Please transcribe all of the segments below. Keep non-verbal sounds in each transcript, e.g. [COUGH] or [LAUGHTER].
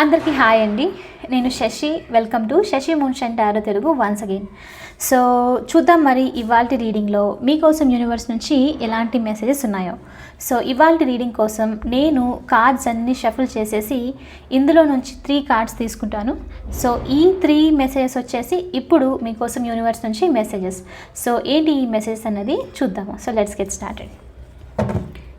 అందరికీ హాయ్ అండి. నేను Shashi. Welcome to Shashi మున్షన్ tarot Telugu once again so చూద్దాం మరి ఇవాల్టి రీడింగ్లో మీకోసం యూనివర్స్ నుంచి ఎలాంటి మెసేజెస్ ఉన్నాయో. సో ఇవాల్టి రీడింగ్ కోసం నేను కార్డ్స్ అన్ని షఫుల్ చేసేసి ఇందులో నుంచి త్రీ కార్డ్స్ తీసుకుంటాను. సో ఈ త్రీ మెసేజెస్ వచ్చేసి ఇప్పుడు మీకోసం యూనివర్స్ నుంచి మెసేజెస్ సో ఏంటి ఈ మెసేజెస్ అన్నది చూద్దాము. So let's get started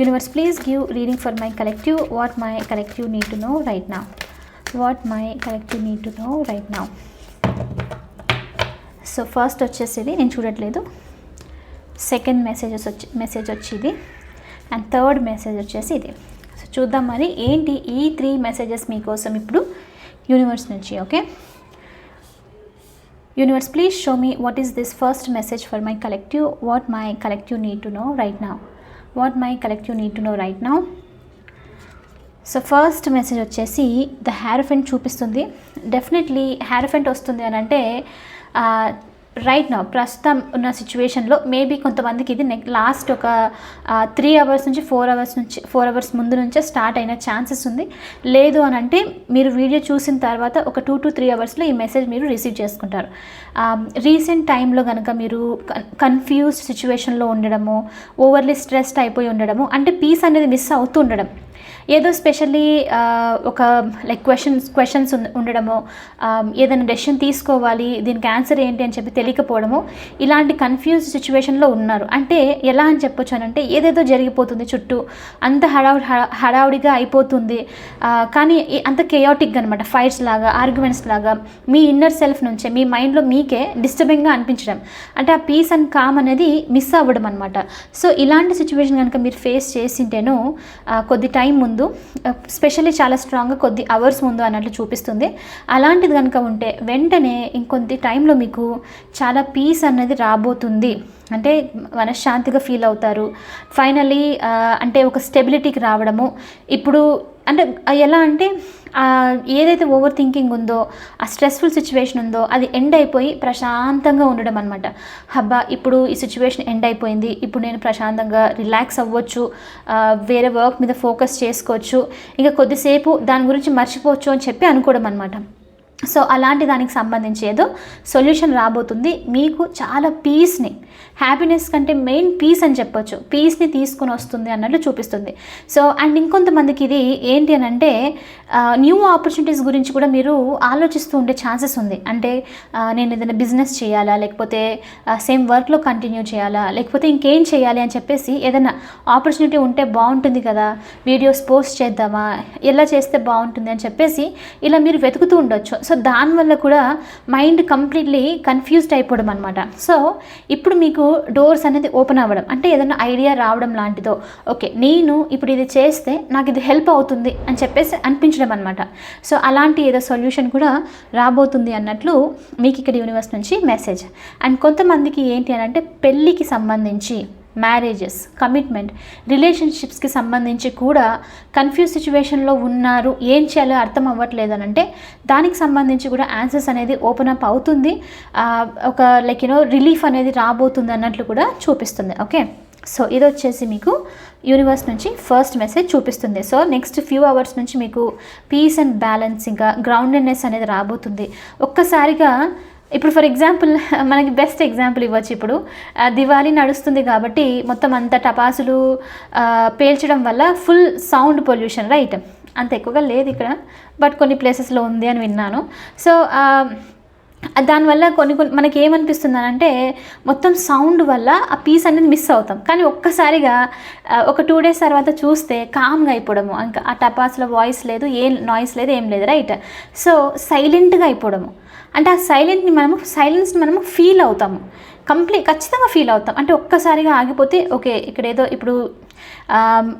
universe please give reading for my collective what my collective need to know right నా what my collective need to know right నా సో ఫస్ట్ వచ్చేసి నేను చూడట్లేదు. సెకండ్ మెసేజెస్ వచ్చి మెసేజ్ వచ్చేది. And third message వచ్చేసి ఇది. So చూద్దాం మరి ఏంటి ఈ త్రీ మెసేజెస్ మీకోసం ఇప్పుడు యూనివర్స్ నుంచి okay universe please show me what is this first message for my collective what my collective need to know right నా what my collective need to know right now so first message వచ్చేసి the hierophant చూపిస్తుంది. Definitely హ్యారఫెంట్ వస్తుంది అని అంటే right నా ప్రస్తుతం ఉన్న సిచ్యువేషన్లో మేబీ కొంతమందికి ఇది నెక్ లాస్ట్ ఒక త్రీ అవర్స్ నుంచి ఫోర్ అవర్స్ నుంచి ఫోర్ అవర్స్ ముందు నుంచే స్టార్ట్ అయిన ఛాన్సెస్ ఉంది. లేదు అని అంటే మీరు వీడియో చూసిన తర్వాత ఒక టూ టు త్రీ అవర్స్లో ఈ మెసేజ్ మీరు రిసీవ్ చేసుకుంటారు. రీసెంట్ టైంలో కనుక మీరు కన్ఫ్యూజ్డ్ సిచ్యువేషన్లో ఉండడము ఓవర్లీ స్ట్రెస్డ్ అయిపోయి ఉండడము అంటే పీస్ అనేది మిస్ అవుతూ ఉండడం. ఏదో స్పెషల్లీ uh, ఒక లైక్ క్వశ్చన్స్ క్వశ్చన్స్ ఉండడము um, ఏదైనా డెసిషన్ తీసుకోవాలి దీనికి ఆన్సర్ ఏంటి అని చెప్పి తెలియకపోవడము ఇలాంటి కన్ఫ్యూజ్ సిచ్యువేషన్లో ఉన్నారు. అంటే ఎలా అని చెప్పొచ్చు అని అంటే ఏదేదో జరిగిపోతుంది చుట్టూ అంత హడావుడి హడావుడిగా అయిపోతుంది. కానీ అంత కెయాటిక్గా అనమాట ఫైట్స్ లాగా ఆర్గ్యుమెంట్స్ లాగా మీ ఇన్నర్ సెల్ఫ్ నుంచే మీ మైండ్లో మీకే డిస్టర్బింగ్గా అనిపించడం. అంటే ఆ పీస్ అండ్ కామ్ అనేది మిస్ అవ్వడం అనమాట సో ఇలాంటి సిచ్యువేషన్ కనుక మీరు ఫేస్ చేసింటేను కొద్ది టైం ముందు స్పెషల్లీ చాలా స్ట్రాంగ్గా కొద్ది అవర్స్ ముందు అన్నట్లు చూపిస్తుంది. అలాంటిది కనుక ఉంటే వెంటనే ఇంకొద్ది టైంలో మీకు చాలా పీస్ అన్నది రాబోతుంది. అంటే మనశ్శాంతిగా ఫీల్ అవుతారు. ఫైనలీ అంటే ఒక స్టెబిలిటీకి రావడము. ఇప్పుడు అంటే ఎలా అంటే ఏదైతే ఓవర్ థింకింగ్ ఉందో ఆ స్ట్రెస్ఫుల్ సిచ్యువేషన్ ఉందో అది ఎండ్ అయిపోయి ప్రశాంతంగా ఉండడం అనమాట హబ్బా ఇప్పుడు ఈ సిచ్యువేషన్ ఎండ్ అయిపోయింది. ఇప్పుడు నేను ప్రశాంతంగా రిలాక్స్ అవ్వచ్చు వేరే వర్క్ మీద ఫోకస్ చేసుకోవచ్చు. ఇంకా కొద్దిసేపు దాని గురించి మర్చిపోవచ్చు అని చెప్పి అనుకోవడం అనమాట సో అలాంటి దానికి సంబంధించి ఏదో సొల్యూషన్ రాబోతుంది. మీకు చాలా పీస్ని హ్యాపీనెస్ కంటే మెయిన్ పీస్ అని చెప్పొచ్చు. పీస్ని తీసుకుని వస్తుంది అన్నట్లు చూపిస్తుంది. సో అండ్ ఇంకొంతమందికి ఇది ఏంటి అని అంటే న్యూ ఆపర్చునిటీస్ గురించి కూడా మీరు ఆలోచిస్తూ ఉండే ఛాన్సెస్ ఉంది. అంటే నేను ఏదైనా బిజినెస్ చేయాలా లేకపోతే సేమ్ వర్క్లో కంటిన్యూ చేయాలా లేకపోతే ఇంకేం చేయాలి అని చెప్పేసి ఏదైనా ఆపర్చునిటీ ఉంటే బాగుంటుంది కదా వీడియోస్ పోస్ట్ చేద్దామా ఎలా చేస్తే బాగుంటుంది అని చెప్పేసి ఇలా మీరు వెతుకుతూ ఉండొచ్చు. సో దానివల్ల కూడా మైండ్ కంప్లీట్లీ కన్ఫ్యూజ్డ్ అయిపోవడం అనమాట సో ఇప్పుడు మీకు డోర్స్ అనేది ఓపెన్ అవ్వడం అంటే ఏదైనా ఐడియా రావడం లాంటిదో ఓకే నేను ఇప్పుడు ఇది చేస్తే నాకు ఇది హెల్ప్ అవుతుంది అని చెప్పేసి అనిపించడం అనమాట సో అలాంటి ఏదో సొల్యూషన్ కూడా రాబోతుంది అన్నట్లు మీకు ఇక్కడ యూనివర్స్ నుంచి మెసేజ్. అండ్ కొంతమందికి ఏంటి అని అంటే పెళ్ళికి సంబంధించి మ్యారేజెస్ కమిట్మెంట్ రిలేషన్షిప్స్కి సంబంధించి కూడా కన్ఫ్యూజ్ సిచ్యువేషన్లో ఉన్నారు. ఏం చేయాలో అర్థం అవ్వట్లేదు అని అంటే దానికి సంబంధించి కూడా ఆన్సర్స్ అనేది ఓపెన్ అప్ అవుతుంది. ఒక లైక్ యూనో రిలీఫ్ అనేది రాబోతుంది అన్నట్లు కూడా చూపిస్తుంది. ఓకే సో ఇది వచ్చేసి మీకు యూనివర్స్ నుంచి ఫస్ట్ మెసేజ్ చూపిస్తుంది. సో నెక్స్ట్ ఫ్యూ అవర్స్ నుంచి మీకు పీస్ అండ్ బ్యాలెన్స్ ఇంకా గ్రౌండెడ్నెస్ అనేది రాబోతుంది. ఒక్కసారిగా ఇప్పుడు ఫర్ ఎగ్జాంపుల్ [LAUGHS] మనకి బెస్ట్ ఎగ్జాంపుల్ ఇవ్వచ్చు ఇప్పుడు. దివాళీ నడుస్తుంది కాబట్టి మొత్తం అంత టపాసులు పేల్చడం వల్ల ఫుల్ సౌండ్ పొల్యూషన్ రైట్ అంత ఎక్కువగా లేదు ఇక్కడ బట్ కొన్ని ప్లేసెస్లో ఉంది అని విన్నాను. సో దానివల్ల కొన్ని కొన్ని మనకి ఏమనిపిస్తుంది అంటే మొత్తం సౌండ్ వల్ల ఆ పీస్ అనేది మిస్ అవుతాం. కానీ ఒక్కసారిగా ఒక టూ డేస్ తర్వాత చూస్తే కామ్గా అయిపోవడము. ఇంకా ఆ టపాస్లో వాయిస్ లేదు ఏం నాయిస్ లేదు ఏం లేదు రైట్ సో సైలెంట్గా అయిపోవడము. అంటే ఆ సైలెంట్ని మనము సైలెన్స్ని మనము ఫీల్ అవుతాము. కంప్లీట్ ఖచ్చితంగా ఫీల్ అవుతాం. అంటే ఒక్కసారిగా ఆగిపోతే ఓకే ఇక్కడ ఏదో ఇప్పుడు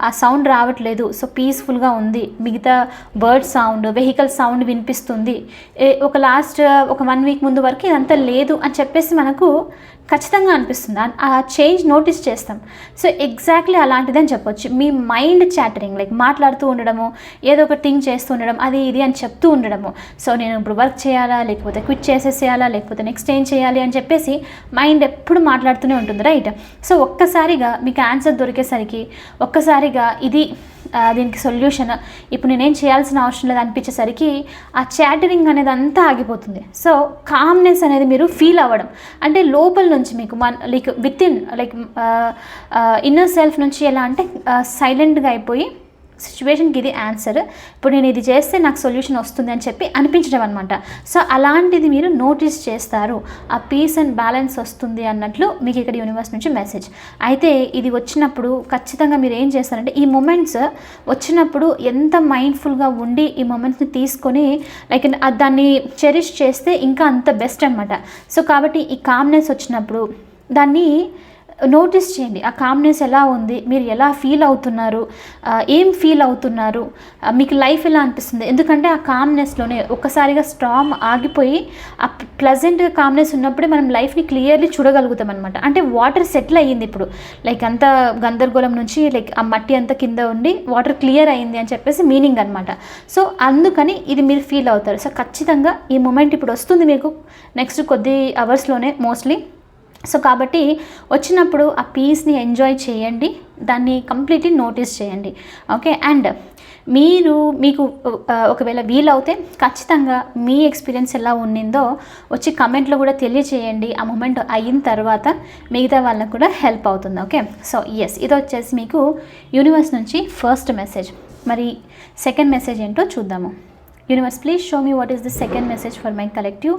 ఆ సౌండ్ రావట్లేదు. సో పీస్ఫుల్గా ఉంది. మిగతా బర్డ్ సౌండ్ వెహికల్ సౌండ్ వినిపిస్తుంది. ఒక లాస్ట్ ఒక వన్ వీక్ ముందు వరకు ఇదంతా లేదు అని చెప్పేసి మనకు ఖచ్చితంగా అనిపిస్తుంది. ఆ చేంజ్ నోటీస్ చేస్తాం. సో ఎగ్జాక్ట్లీ అలాంటిది అని చెప్పొచ్చు. మీ మైండ్ చాటరింగ్ లైక్ మాట్లాడుతూ ఉండడము ఏదో ఒక థింగ్ చేస్తూ ఉండడం అది ఇది అని చెప్తూ ఉండడము. సో నేను ఇప్పుడు వర్క్ చేయాలా లేకపోతే క్విట్ చేసేసేయాలా లేకపోతే నెక్స్ట్ ఏం చేయాలి అని చెప్పేసి మైండ్ ఎప్పుడు మాట్లాడుతూనే ఉంటుంది రైట్? సో ఒక్కసారిగా మీకు ఆన్సర్ దొరికేసరికి ఒక్కసారిగా ఇది దీనికి సొల్యూషన్ ఇప్పుడు నేనేం చేయాల్సిన అవసరం లేదు అనిపించేసరికి ఆ చాటరింగ్ అనేది అంతా ఆగిపోతుంది. సో కామ్నెస్ అనేది మీరు ఫీల్ అవ్వడం. అంటే లోపల నుంచి మీకు మన like within like inner self నుంచి ఎలా అంటే సైలెంట్గా అయిపోయి సిచ్యువేషన్కి ఇది ఆన్సర్ ఇప్పుడు నేను ఇది చేస్తే నాకు సొల్యూషన్ వస్తుంది అని చెప్పి అనిపించడం అనమాట సో అలాంటిది మీరు నోటీస్ చేస్తారు. ఆ పీస్ అండ్ బ్యాలెన్స్ వస్తుంది అన్నట్లు మీకు ఇక్కడ యూనివర్స్ నుంచి మెసేజ్ అయితే ఇది వచ్చినప్పుడు ఖచ్చితంగా మీరు ఏం చేస్తారంటే ఈ మూమెంట్స్ వచ్చినప్పుడు ఎంత మైండ్ఫుల్గా ఉండి ఈ మూమెంట్స్ని తీసుకొని లైక్ దాన్ని చెరిష్ చేస్తే ఇంకా అంత బెస్ట్ అనమాట సో కాబట్టి ఈ కామ్నెస్ వచ్చినప్పుడు దాన్ని నోటీస్ చేయండి. ఆ కామ్నెస్ ఎలా ఉంది? మీరు ఎలా ఫీల్ అవుతున్నారు? ఏం ఫీల్ అవుతున్నారు? మీకు లైఫ్ ఎలా అనిపిస్తుంది? ఎందుకంటే ఆ కామ్నెస్లోనే ఒక్కసారిగా స్ట్రాంగ్ ఆగిపోయి ఆ ప్లజెంట్ కామ్నెస్ ఉన్నప్పుడే మనం లైఫ్ని క్లియర్లీ చూడగలుగుతాం అనమాట అంటే వాటర్ సెటిల్ అయ్యింది ఇప్పుడు. లైక్ అంత గందరగోళం నుంచి లైక్ ఆ మట్టి అంతా కింద ఉండి వాటర్ క్లియర్ అయింది అని చెప్పేసి మీనింగ్ అనమాట సో అందుకని ఇది మీరు ఫీల్ అవుతారు. సో ఖచ్చితంగా ఈ మూమెంట్ ఇప్పుడు వస్తుంది మీకు. నెక్స్ట్ కొద్ది అవర్స్లోనే మోస్ట్లీ సో కాబట్టి వచ్చినప్పుడు ఆ పీస్ని ఎంజాయ్ చేయండి దాన్ని కంప్లీట్లీ నోటీస్ చేయండి. ఓకే అండ్ మీరు మీకు ఒకవేళ వీలవుతే ఖచ్చితంగా మీ ఎక్స్పీరియన్స్ ఎలా ఉండిందో వచ్చి కమెంట్లో కూడా తెలియచేయండి. ఆ మూమెంట్ అయిన తర్వాత మిగతా వాళ్ళకు కూడా హెల్ప్ అవుతుంది. ఓకే సో ఎస్ ఇది వచ్చేసి మీకు యూనివర్స్ నుంచి ఫస్ట్ మెసేజ్ మరి సెకండ్ మెసేజ్ ఏంటో చూద్దాము. Universe please show me what is the second message for my collective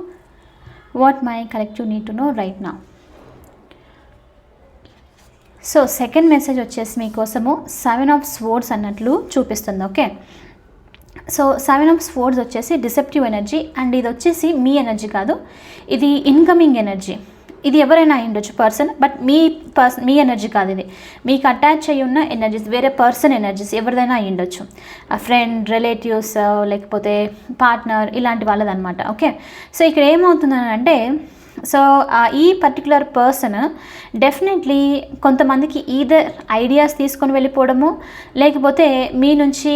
what my collective need to know right నా సో సెకండ్ మెసేజ్ వచ్చేసి మీకోసము సెవెన్ ఆఫ్ స్వోర్డ్స్ అన్నట్లు చూపిస్తుంది okay so seven of swords వచ్చేసి deceptive energy and ఇది వచ్చేసి మీ energy కాదు ఇది ఇన్కమింగ్ ఎనర్జీ ఇది ఎవరైనా ఉండొచ్చు పర్సన్ బట్ మీ పర్సన్ మీ ఎనర్జీ కాదు ఇది. మీకు అటాచ్ అయ్యి ఉన్న ఎనర్జీస్ వేరే పర్సన్ ఎనర్జీస్ ఎవరిదైనా ఉండొచ్చు ఫ్రెండ్ రిలేటివ్స్ లేకపోతే పార్ట్నర్ ఇలాంటి వాళ్ళదనమాట ఓకే సో ఇక్కడ ఏమవుతుందని అంటే సో ఈ పర్టికులర్ పర్సన్ డెఫినెట్లీ కొంతమందికి ఈదర్ ఐడియాస్ తీసుకొని వెళ్ళిపోవడము లేకపోతే మీ నుంచి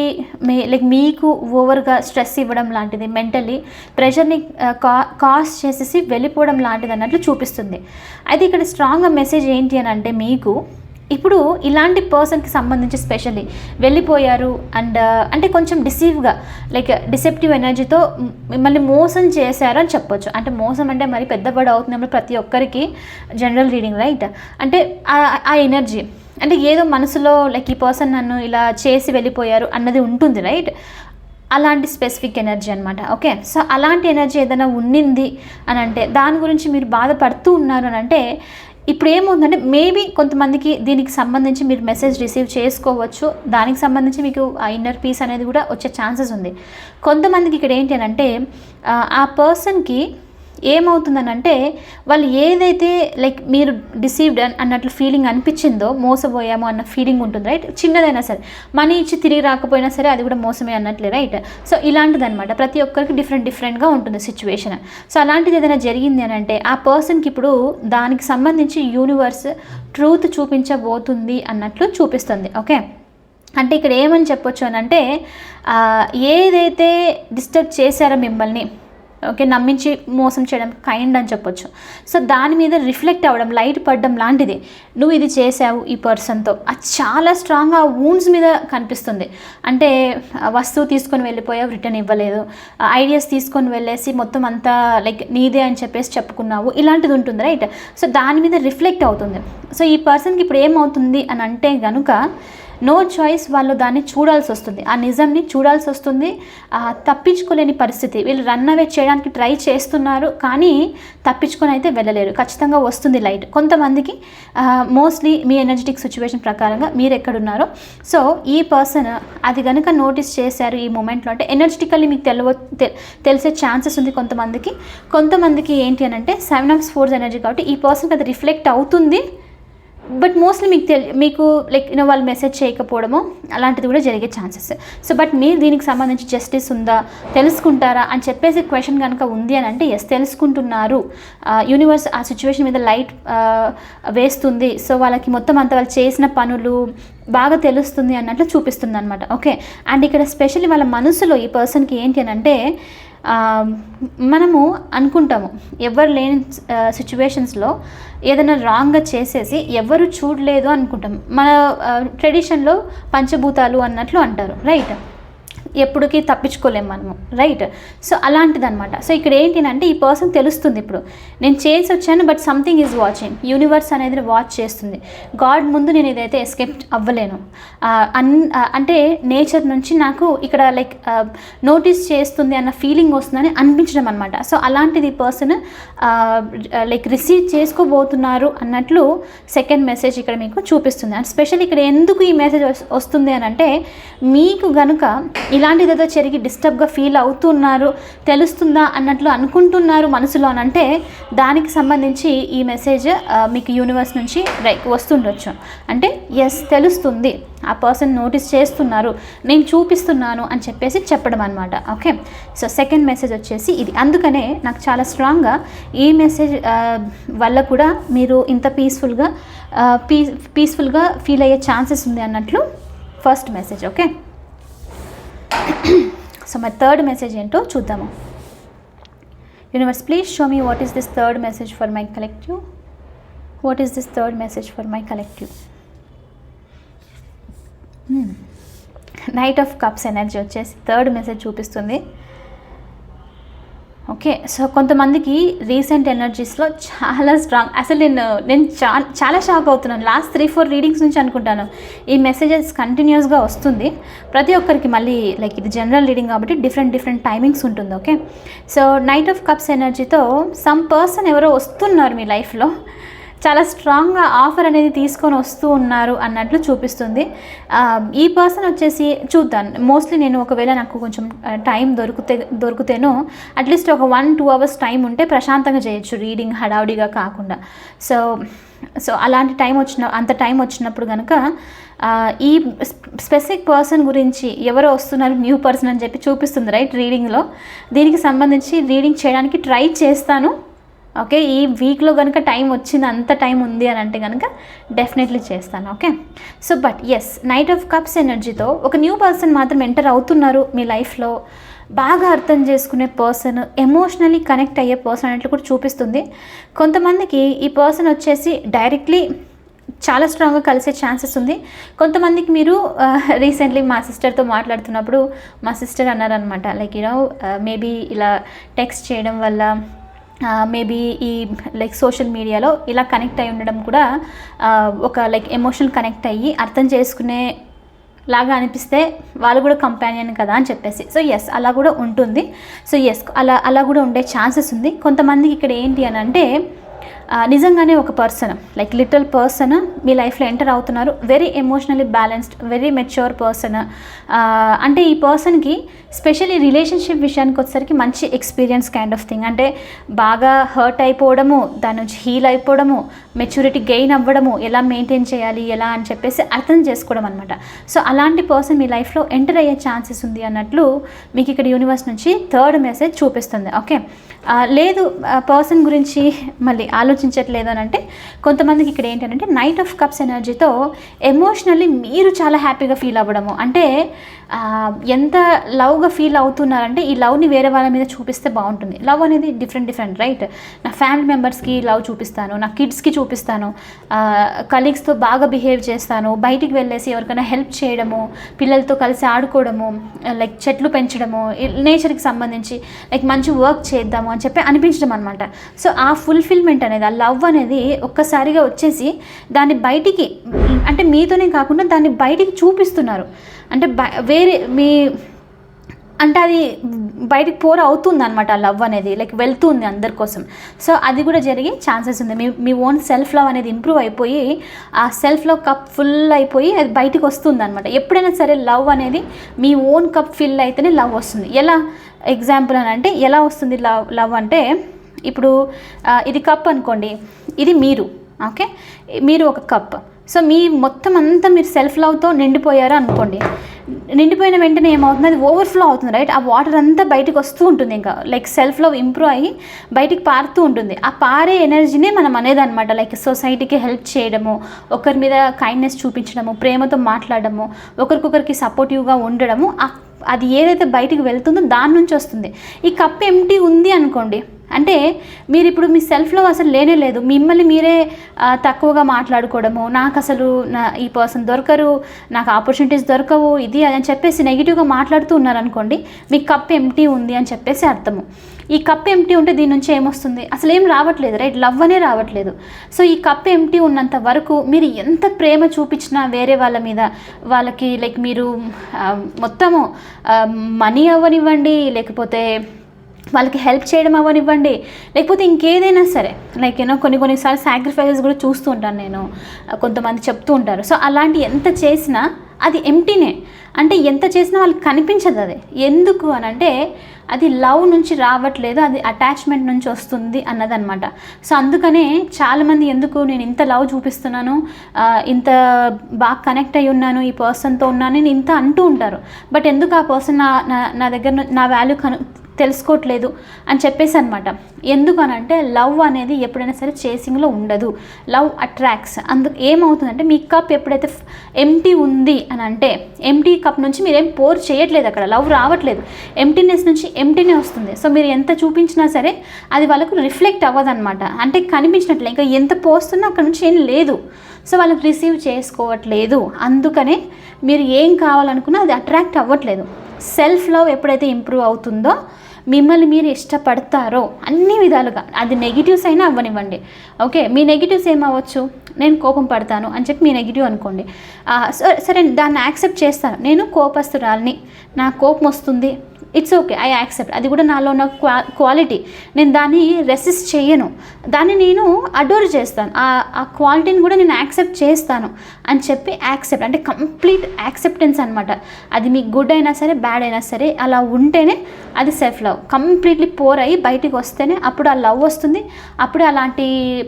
మీ లైక్ మీకు ఓవర్గా స్ట్రెస్ ఇవ్వడం లాంటిది మెంటలీ ప్రెషర్ని కా కాస్ట్ చేసేసి వెళ్ళిపోవడం లాంటిది అన్నట్లు చూపిస్తుంది. అయితే ఇక్కడ స్ట్రాంగ్గా మెసేజ్ ఏంటి అని అంటే మీకు ఇప్పుడు ఇలాంటి పర్సన్కి సంబంధించి స్పెషల్లీ వెళ్ళిపోయారు అండ్ uh, అంటే కొంచెం డిసీవ్గా లైక్ డిసెప్టివ్ ఎనర్జీతో మిమ్మల్ని మోసం చేశారు అని చెప్పొచ్చు. అంటే మోసం అంటే మరి పెద్దబడి అవుతున్నప్పుడు ప్రతి ఒక్కరికి జనరల్ రీడింగ్ రైట్ అంటే ఆ ఎనర్జీ అంటే ఏదో మనసులో లైక్ ఈ పర్సన్ నన్ను ఇలా చేసి వెళ్ళిపోయారు అన్నది ఉంటుంది రైట్ అలాంటి స్పెసిఫిక్ ఎనర్జీ అనమాట ఓకే సో అలాంటి ఎనర్జీ ఏదైనా ఉండింది అని అంటే దాని గురించి మీరు బాధపడుతూ ఉన్నారు అని అంటే ఇప్పుడు ఏముందంటే మేబీ కొంతమందికి దీనికి సంబంధించి మీరు మెసేజ్ రిసీవ్ చేసుకోవచ్చు. దానికి సంబంధించి మీకు ఆ ఇన్నర్ పీస్ అనేది కూడా వచ్చే ఛాన్సెస్ ఉంది. కొంతమందికి ఇక్కడ ఏంటి అని అంటే ఆ పర్సన్కి ఏమవుతుందనంటే వాళ్ళు ఏదైతే లైక్ మీరు డిసీవ్డ్ అన్నట్లు ఫీలింగ్ అనిపించిందో మోసపోయామో అన్న ఫీలింగ్ ఉంటుంది రైట్ చిన్నదైనా సరే. మనీ ఇచ్చి తిరిగి రాకపోయినా సరే అది కూడా మోసమే అన్నట్లే రైట్ సో ఇలాంటిది అనమాట ప్రతి ఒక్కరికి డిఫరెంట్ డిఫరెంట్గా ఉంటుంది సిచ్యువేషన్ సో అలాంటిది ఏదైనా జరిగింది అని అంటే ఆ పర్సన్కి ఇప్పుడు దానికి సంబంధించి యూనివర్స్ ట్రూత్ చూపించబోతుంది అన్నట్లు చూపిస్తుంది ఓకే అంటే ఇక్కడ ఏమని చెప్పొచ్చు అని అంటే ఏదైతే డిస్టర్బ్ చేశారో మిమ్మల్ని ఓకే నమ్మించి మోసం చేయడం కైండ్ అని చెప్పొచ్చు. సో దాని మీద రిఫ్లెక్ట్ అవ్వడం లైట్ పడడం లాంటిది. నువ్వు ఇది చేసావు ఈ పర్సన్తో అది చాలా స్ట్రాంగ్గా వూన్స్ మీద కనిపిస్తుంది. అంటే వస్తువు తీసుకొని వెళ్ళిపోయావు రిటర్న్ ఇవ్వలేదు. ఐడియాస్ తీసుకొని వెళ్ళేసి మొత్తం అంతా లైక్ నీదే అని చెప్పేసి చెప్పుకున్నావు. ఇలాంటిది ఉంటుంది రైట్ సో దాని మీద రిఫ్లెక్ట్ అవుతుంది. సో ఈ పర్సన్కి ఇప్పుడు ఏమవుతుంది అని అంటే కనుక నో చాయిస్ వాళ్ళు దాన్ని చూడాల్సి వస్తుంది. ఆ నిజంని చూడాల్సి వస్తుంది. తప్పించుకోలేని పరిస్థితి. వీళ్ళు రన్ అవే చేయడానికి ట్రై చేస్తున్నారు కానీ తప్పించుకొని అయితే వెళ్ళలేరు. ఖచ్చితంగా వస్తుంది లైట్. కొంతమందికి మోస్ట్లీ మీ ఎనర్జెటిక్ సిచ్యువేషన్ ప్రకారంగా మీరు ఎక్కడున్నారో. సో ఈ పర్సన్ అది కనుక నోటీస్ చేశారు ఈ మూమెంట్లో అంటే ఎనర్జెటికల్లీ మీకు తెలవ తెలిసే ఛాన్సెస్ ఉంది కొంతమందికి. కొంతమందికి ఏంటి అని అంటే సెవెన్ ఆఫ్ స్పోర్ట్స్ ఎనర్జీ కాబట్టి ఈ పర్సన్కి అది రిఫ్లెక్ట్ అవుతుంది. బట్ మోస్ట్లీ మీకు తెలి మీకు లైక్ యూనో వాళ్ళు మెసేజ్ చేయకపోవడము అలాంటిది కూడా జరిగే ఛాన్సెస్ సో బట్ మీరు దీనికి సంబంధించి జస్టిస్ ఉందా తెలుసుకుంటారా అని చెప్పేసి క్వశ్చన్ కనుక ఉంది అని అంటే ఎస్ తెలుసుకుంటున్నారు. యూనివర్స్ ఆ సిచ్యువేషన్ మీద లైట్ వేస్తుంది. సో వాళ్ళకి మొత్తం అంత వాళ్ళు చేసిన పనులు బాగా తెలుస్తుంది అన్నట్లు చూపిస్తుంది అనమాట ఓకే అండ్ ఇక్కడ స్పెషల్లీ వాళ్ళ మనసులో ఈ పర్సన్కి ఏంటి అని అంటే మనము అనుకుంటాము ఎవరు లేని సిచ్యువేషన్స్లో ఏదైనా రాంగ్గా చేసేసి ఎవరు చూడలేదు అనుకుంటాం. మన ట్రెడిషన్లో పంచభూతాలు అన్నట్లు అంటారు రైట్ ఎప్పటికీ తప్పించుకోలేము మనము రైట్ సో అలాంటిదన్నమాట. సో ఇక్కడ ఏంటినంటే ఈ పర్సన్ తెలుస్తుంది ఇప్పుడు. నేను చేసి వచ్చాను but something is watching universe అనేది వాచ్ చేస్తుంది. గాడ్ ముందు నేను ఇదైతే ఎస్కేప్ అవ్వలేను. అన్ అంటే నేచర్ నుంచి నాకు ఇక్కడ లైక్ నోటీస్ చేస్తుంది అన్న ఫీలింగ్ వస్తుందని అనిపించడం అనమాట సో అలాంటిది ఈ పర్సన్ లైక్ రిసీవ్ చేసుకోబోతున్నారు అన్నట్లు సెకండ్ మెసేజ్ ఇక్కడ మీకు చూపిస్తుంది. అండ్ స్పెషల్ ఇక్కడ ఎందుకు ఈ మెసేజ్ వస్తుంది అని అంటే మీకు గనుక ఇలా ఏదో జరిగి డిస్టర్బ్గా ఫీల్ అవుతున్నారు తెలుస్తుందా అన్నట్లు అనుకుంటున్నారు మనసులోనంటే దానికి సంబంధించి ఈ మెసేజ్ మీకు యూనివర్స్ నుంచి రైట్ వస్తుండొచ్చు. అంటే ఎస్ తెలుస్తుంది. ఆ పర్సన్ నోటీస్ చేస్తున్నారు. నేను చూపిస్తున్నాను అని చెప్పేసి చెప్పడం అనమాట ఓకే? సో సెకండ్ మెసేజ్ వచ్చేసి ఇది. అందుకనే నాకు చాలా స్ట్రాంగ్గా ఈ మెసేజ్ వల్ల కూడా మీరు ఇంత పీస్ఫుల్గా పీస్ పీస్ఫుల్గా ఫీల్ అయ్యే ఛాన్సెస్ ఉంది అన్నట్లు ఫస్ట్ మెసేజ్. ఓకే? సో మరి థర్డ్ మెసేజ్ ఏంటో చూద్దాము. Universe please show me what is this third message for my collective what is this third message for my collective knight of cups energy వచ్చేసి third message చూపిస్తుంది. Okay so కొంతమందికి recent ఎనర్జీస్లో చాలా strong అసలు నేను నేను చా చాలా షాక్ అవుతున్నాను. లాస్ట్ త్రీ ఫోర్ రీడింగ్స్ నుంచి అనుకుంటాను. ఈ మెసేజెస్ కంటిన్యూస్గా వస్తుంది. ప్రతి ఒక్కరికి మళ్ళీ లైక్ ఇది జనరల్ రీడింగ్ కాబట్టి డిఫరెంట్ డిఫరెంట్ టైమింగ్స్ ఉంటుంది okay? So knight of cups ఎనర్జీతో సమ్ పర్సన్ ఎవరో వస్తున్నారు మీ లైఫ్లో. చాలా స్ట్రాంగ్గా ఆఫర్ అనేది తీసుకొని వస్తూ ఉన్నారు అన్నట్లు చూపిస్తుంది. ఈ పర్సన్ వచ్చేసి చూద్దాను మోస్ట్లీ నేను ఒకవేళ నాకు కొంచెం టైం దొరికితే దొరికితేనో అట్లీస్ట్ ఒక వన్ టూ అవర్స్ టైం ఉంటే ప్రశాంతంగా చేయొచ్చు రీడింగ్ హడావుడిగా కాకుండా. సో సో అలాంటి టైం వచ్చిన అంత టైం వచ్చినప్పుడు కనుక ఈ స్పెసిఫిక్ పర్సన్ గురించి ఎవరో వస్తున్నారు న్యూ పర్సన్ అని చెప్పి చూపిస్తుంది రైట్ రీడింగ్లో దీనికి సంబంధించి రీడింగ్ చేయడానికి ట్రై చేస్తాను. ఓకే? ఈ వీక్లో కనుక టైం వచ్చింది అంత టైం ఉంది అని అంటే కనుక డెఫినెట్లీ చేస్తాను okay? So but yes knight of cups ఎనర్జీతో ఒక న్యూ పర్సన్ మాత్రం ఎంటర్ అవుతున్నారు మీ లైఫ్లో. బాగా అర్థం చేసుకునే పర్సన్ ఎమోషనలీ కనెక్ట్ అయ్యే పర్సన్ అన్నట్లు కూడా చూపిస్తుంది. కొంతమందికి ఈ పర్సన్ వచ్చేసి డైరెక్ట్లీ చాలా స్ట్రాంగ్గా కలిసే ఛాన్సెస్ ఉంది. కొంతమందికి మీరు రీసెంట్లీ మా సిస్టర్తో మాట్లాడుతున్నప్పుడు మా సిస్టర్ అన్నారనమాట లైక్ యూనో మేబీ ఇలా టెక్స్ట్ చేయడం వల్ల మేబీ ఈ లైక్ సోషల్ మీడియాలో ఇలా కనెక్ట్ అయి ఉండడం కూడా ఒక లైక్ ఎమోషనల్ కనెక్ట్ అయ్యి అర్థం చేసుకునే లాగా అనిపిస్తే వాళ్ళు కూడా కంపానియన్ కదా అని చెప్పేసి. సో ఎస్ అలా కూడా ఉంటుంది. సో ఎస్ అలా అలా కూడా ఉండే ఛాన్సెస్ ఉంది. కొంతమందికి ఇక్కడ ఏంటి అని అంటే నిజంగానే ఒక పర్సన్ లైక్ లిటిల్ పర్సన్ మీ లైఫ్లో ఎంటర్ అవుతున్నారు. Very emotionally balanced very mature person అంటే ఈ పర్సన్కి స్పెషల్లీ రిలేషన్షిప్ విషయానికి వచ్చేసరికి మంచి ఎక్స్పీరియన్స్ కైండ్ ఆఫ్ థింగ్ అంటే బాగా హర్ట్ అయిపోవడము దాని నుంచి హీల్ అయిపోవడము మెచ్యూరిటీ గెయిన్ అవ్వడము ఎలా మెయింటైన్ చేయాలి ఎలా అని చెప్పేసి అర్థం చేసుకోవడం అనమాట సో అలాంటి పర్సన్ మీ లైఫ్లో ఎంటర్ అయ్యే ఛాన్సెస్ ఉంది అన్నట్లు మీకు ఇక్కడ యూనివర్స్ నుంచి థర్డ్ మెసేజ్ చూపిస్తుంది. ఓకే లేదు పర్సన్ గురించి మళ్ళీ ఆలోచించట్లేదు అని అంటే కొంతమందికి ఇక్కడ ఏంటంటే నైట్ ఆఫ్ కప్స్ ఎనర్జీతో ఎమోషనల్లీ మీరు చాలా హ్యాపీగా ఫీల్ అవ్వడము. అంటే ఎంత లవ్ లవ్గా ఫీల్ అవుతున్నారంటే ఈ లవ్ని వేరే వాళ్ళ మీద చూపిస్తే బాగుంటుంది. లవ్ అనేది డిఫరెంట్ డిఫరెంట్ రైట్ నా ఫ్యామిలీ మెంబర్స్కి లవ్ చూపిస్తాను నా కిడ్స్కి చూపిస్తాను కలీగ్స్తో బాగా బిహేవ్ చేస్తాను బయటికి వెళ్ళేసి ఎవరికైనా హెల్ప్ చేయడము పిల్లలతో కలిసి ఆడుకోవడము లైక్ చెట్లు పెంచడము నేచర్కి సంబంధించి లైక్ మంచి వర్క్ చేద్దాము అని చెప్పి అనిపించడం అనమాట సో ఆ ఫుల్ఫిల్మెంట్ అనేది ఆ లవ్ అనేది ఒక్కసారిగా వచ్చేసి దాన్ని బయటికి అంటే మీతోనే కాకుండా దాన్ని బయటికి చూపిస్తున్నారు. అంటే బ- వేరే మీ అంటే అది బయటికి పోర్ అవుతుంది అనమాట ఆ లవ్ అనేది లైక్ వెళ్తుంది అందరి కోసం. సో అది కూడా జరిగే ఛాన్సెస్ ఉంది. మీ మీ ఓన్ సెల్ఫ్ లవ్ అనేది ఇంప్రూవ్ అయిపోయి ఆ సెల్ఫ్ లవ్ కప్ ఫుల్ అయిపోయి అది బయటికి వస్తుంది అనమాట ఎప్పుడైనా సరే లవ్ అనేది మీ ఓన్ కప్ ఫిల్ అయితేనే లవ్ వస్తుంది. ఎలా? ఎగ్జాంపుల్ అని అంటే ఎలా వస్తుంది లవ్ లవ్ అంటే ఇప్పుడు ఇది కప్ అనుకోండి. ఇది మీరు ఓకే మీరు ఒక కప్ సో మీ మొత్తం అంతా మీరు సెల్ఫ్ లవ్తో నిండిపోయారు అనుకోండి. నిండిపోయిన వెంటనే ఏమవుతుంది? అది ఓవర్ఫ్లో అవుతుంది రైట్ ఆ వాటర్ అంతా బయటకు వస్తూ ఉంటుంది ఇంకా. లైక్ సెల్ఫ్ లవ్ ఇంప్రూవ్ అయ్యి బయటికి పారుతూ ఉంటుంది. ఆ పారే ఎనర్జీనే మనం అనేదన్నమాట. లైక్ సొసైటీకి హెల్ప్ చేయడము ఒకరి మీద కైండ్నెస్ చూపించడము ప్రేమతో మాట్లాడడము ఒకరికొకరికి సపోర్టివ్గా ఉండడము ఆ- అది ఏదైతే బయటికి వెళ్తుందో దాని నుంచి వస్తుంది. ఈ కప్ ఎంటీ ఉంది అనుకోండి అంటే మీరు ఇప్పుడు మీ సెల్ఫ్లో అసలు లేనే లేదు. మిమ్మల్ని మీరే తక్కువగా మాట్లాడుకోవడము నాకు అసలు నా ఈ పర్సన్ దొరకరు నాకు ఆపర్చునిటీస్ దొరకవు ఇది అది అని చెప్పేసి నెగిటివ్గా మాట్లాడుతూ ఉన్నారనుకోండి మీ కప్ ఎంటీ ఉంది అని చెప్పేసి అర్థము. ఈ కప్ ఎంటీ ఉంటే దీని నుంచి ఏమొస్తుంది? అసలు ఏం రావట్లేదు రైట్ లవ్ అనే రావట్లేదు. సో ఈ కప్ ఎంటీ ఉన్నంత వరకు మీరు ఎంత ప్రేమ చూపించినా వేరే వాళ్ళ మీద వాళ్ళకి లైక్ మీరు మొత్తము మనీ అవ్వనివ్వండి లేకపోతే వాళ్ళకి హెల్ప్ చేయడం అవ్వనివ్వండి లేకపోతే ఇంకేదైనా సరే లైక్ యూనో కొన్ని కొన్నిసార్లు సాక్రిఫైసెస్ కూడా చూస్తూ ఉంటాను నేను. కొంతమంది చెప్తూ ఉంటారు. సో అలాంటి ఎంత చేసినా అది ఎంటీనే అంటే ఎంత చేసినా వాళ్ళకి కనిపించదు అది. ఎందుకు అని అంటే అది లవ్ నుంచి రావట్లేదు అది అటాచ్మెంట్ నుంచి వస్తుంది అన్నదనమాట సో అందుకనే చాలామంది ఎందుకు నేను ఇంత లవ్ చూపిస్తున్నాను ఇంత బాగా కనెక్ట్ అయి ఉన్నాను ఈ పర్సన్తో ఉన్నాను నేను ఇంత అంటూ ఉంటారు. బట్ ఎందుకు ఆ పర్సన్ నా నా- నా దగ్గర నా వాల్యూ కను తెలుసుకోవట్లేదు అని చెప్పేసి అనమాట ఎందుకనంటే లవ్ అనేది ఎప్పుడైనా సరే చేసింగ్లో ఉండదు. Love attracts. అందుకు ఏమవుతుందంటే మీ కప్ ఎప్పుడైతే ఎంటీ ఉంది అని అంటే ఎంటీ కప్ నుంచి మీరేం పోర్ చేయట్లేదు అక్కడ. లవ్ రావట్లేదు. ఎంటీనెస్ నుంచి ఎంటీనే వస్తుంది. సో మీరు ఎంత చూపించినా సరే అది వాళ్ళకు రిఫ్లెక్ట్ అవ్వదన్నమాట. అంటే కనిపించినట్లే. ఇంకా ఎంత పోస్తున్నా అక్కడ నుంచి ఏం లేదు. సో వాళ్ళకి రిసీవ్ చేసుకోవట్లేదు. అందుకనే మీరు ఏం కావాలనుకున్నా అది అట్రాక్ట్ అవ్వట్లేదు. సెల్ఫ్ లవ్ ఎప్పుడైతే ఇంప్రూవ్ అవుతుందో మిమ్మల్ని మీరు ఇష్టపడతారో అన్ని విధాలుగా. అది నెగిటివ్స్ అయినా అవ్వనివ్వండి. ఓకే మీ నెగిటివ్స్ ఏమవ్వచ్చు? నేను కోపం పడతాను అని చెప్పి మీ నెగిటివ్ అనుకోండి. సరే దాన్ని యాక్సెప్ట్ చేస్తాను. నేను కోపస్తురాలని. నా కోపం వస్తుంది. ఇట్స్ ఓకే ఐ యాక్సెప్ట్ అది కూడా నాలో ఉన్న క్వా క్వాలిటీ నేను దాన్ని రెసిస్ట్ చేయను. దాన్ని నేను అడోర్ చేస్తాను. ఆ ఆ క్వాలిటీని కూడా నేను యాక్సెప్ట్ చేస్తాను అని చెప్పి యాక్సెప్ట్ అంటే కంప్లీట్ యాక్సెప్టెన్స్ అనమాట అది మీకు గుడ్ అయినా సరే బ్యాడ్ అయినా సరే అలా ఉంటేనే అది సెల్ఫ్ లవ్ కంప్లీట్లీ పోర్ అయ్యి బయటికి వస్తేనే అప్పుడు ఆ లవ్ వస్తుంది. అప్పుడే అలాంటి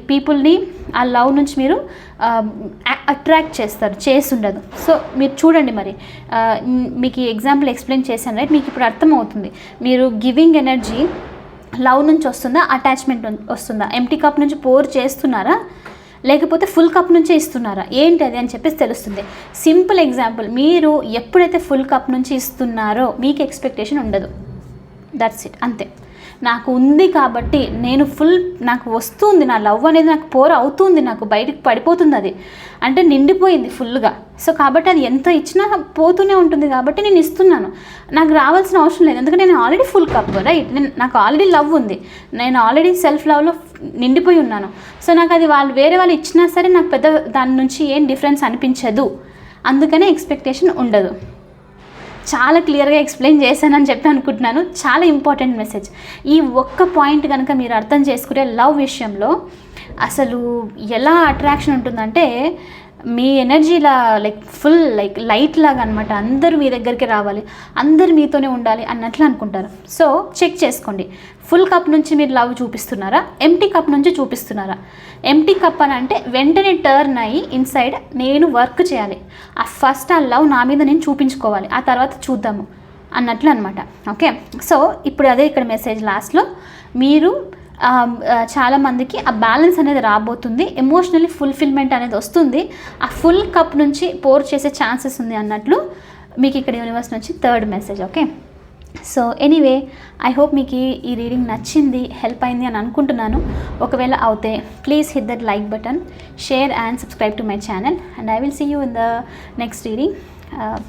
పీపుల్ని ఆ లవ్ నుంచి మీరు Um, అట్రాక్ట్ చేస్తారు చేసుండదు సో మీరు చూడండి మరి. మీకు ఈ ఎగ్జాంపుల్ ఎక్స్ప్లెయిన్ చేశాను రైట్ మీకు ఇప్పుడు అర్థమవుతుంది. మీరు గివింగ్ ఎనర్జీ లవ్ నుంచి వస్తుందా అటాచ్మెంట్ వస్తుందా? ఎంటీ కప్ నుంచి పోర్ చేస్తున్నారా? లేకపోతే ఫుల్ కప్ నుంచే ఇస్తున్నారా? ఏంటి అది అని చెప్పేసి తెలుస్తుంది. సింపుల్ ఎగ్జాంపుల్ మీరు ఎప్పుడైతే ఫుల్ కప్ నుంచి ఇస్తున్నారో మీకు ఎక్స్పెక్టేషన్ ఉండదు. దట్స్ ఇట్ అంతే. నాకు ఉంది కాబట్టి నేను ఫుల్ నాకు వస్తుంది నా లవ్ అనేది నాకు పోర్ అవుతుంది నాకు బయటకు పడిపోతుంది అది. అంటే నిండిపోయింది ఫుల్గా సో కాబట్టి అది ఎంత ఇచ్చినా పోతూనే ఉంటుంది కాబట్టి నేను ఇస్తున్నాను. నాకు రావాల్సిన అవసరం లేదు. ఎందుకంటే నేను ఆల్రెడీ ఫుల్ కప్ రైట్ నేను నాకు ఆల్రెడీ లవ్ ఉంది. నేను ఆల్రెడీ సెల్ఫ్ లవ్లో నిండిపోయి ఉన్నాను. సో నాకు అది వాళ్ళు వేరే వాళ్ళు ఇచ్చినా సరే నాకు పెద్ద దాని నుంచి ఏం డిఫరెన్స్ అనిపించదు. అందుకనే ఎక్స్పెక్టేషన్ ఉండదు. చాలా క్లియర్గా ఎక్స్ప్లెయిన్ చేశానని చెప్పి అనుకుంటున్నాను. చాలా ఇంపార్టెంట్ మెసేజ్. ఈ ఒక్క పాయింట్ కనుక మీరు అర్థం చేసుకుంటే లవ్ విషయంలో అసలు ఎలా అట్రాక్షన్ ఉంటుందంటే మీ ఎనర్జీలా లైక్ ఫుల్ లైక్ లైట్ లాగా అనమాట అందరూ మీ దగ్గరికి రావాలి. అందరు మీతోనే ఉండాలి అన్నట్లు అనుకుంటారు. సో చెక్ చేసుకోండి. ఫుల్ కప్ నుంచి మీరు లవ్ చూపిస్తున్నారా? ఎంటీ కప్ నుంచి చూపిస్తున్నారా? ఎంటీ కప్ అని అంటే వెంటనే టర్న్ అయ్యి ఇన్సైడ్ నేను వర్క్ చేయాలి. ఆ ఫస్ట్ ఆ లవ్ నా మీద నేను చూపించుకోవాలి. ఆ తర్వాత చూద్దాము అన్నట్లు అనమాట ఓకే సో ఇప్పుడు అదే ఇక్కడ మెసేజ్ లాస్ట్లో మీరు చాలామందికి ఆ, చాలా మందికి ఆ బ్యాలెన్స్ అనేది రాబోతుంది. ఎమోషనలీ ఫుల్ఫిల్మెంట్ అనేది వస్తుంది. ఆ ఫుల్ కప్ నుంచి పోర్ చేసే ఛాన్సెస్ ఉంది అన్నట్లు మీకు ఇక్కడ యూనివర్స్ నుంచి third message okay so anyway I hope మీకు ఈ- ఈ రీడింగ్ నచ్చింది హెల్ప్ అయింది అని అనుకుంటున్నాను. ఒకవేళ అవుతే please hit that like button share and subscribe to my channel and I will see you in the next reading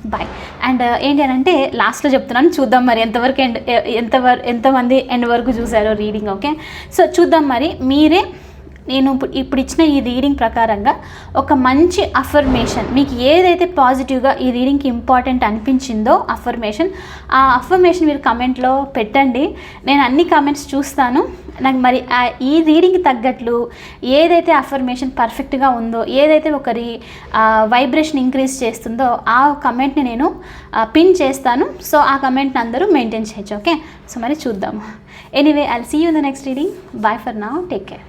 bye and uh, ఏంటి అని అంటే లాస్ట్లో చెప్తున్నాను. చూద్దాం మరి ఎంతవరకు ఎండ్ ఎంత ఎంతమంది ఎండ్ వరకు చూసారో రీడింగ్ ఓకే సో చూద్దాం మరి మీరే నేను ఇప్పుడు ఇప్పుడు ఇచ్చిన ఈ రీడింగ్ ప్రకారంగా ఒక మంచి అఫర్మేషన్ మీకు ఏదైతే పాజిటివ్గా ఈ రీడింగ్కి ఇంపార్టెంట్ అనిపించిందో అఫర్మేషన్ ఆ అఫర్మేషన్ మీరు కమెంట్లో పెట్టండి. నేను అన్ని కమెంట్స్ చూస్తాను. నాకు మరి ఈ రీడింగ్కి తగ్గట్లు ఏదైతే అఫర్మేషన్ పర్ఫెక్ట్గా ఉందో ఏదైతే ఒకరి వైబ్రేషన్ ఇంక్రీజ్ చేస్తుందో ఆ కమెంట్ని నేను పిన్ చేస్తాను. సో ఆ కమెంట్ని అందరూ మెయింటైన్ చేయొచ్చు ఓకే సో మరి చూద్దాము. Anyway I see you the next reading bye for now take care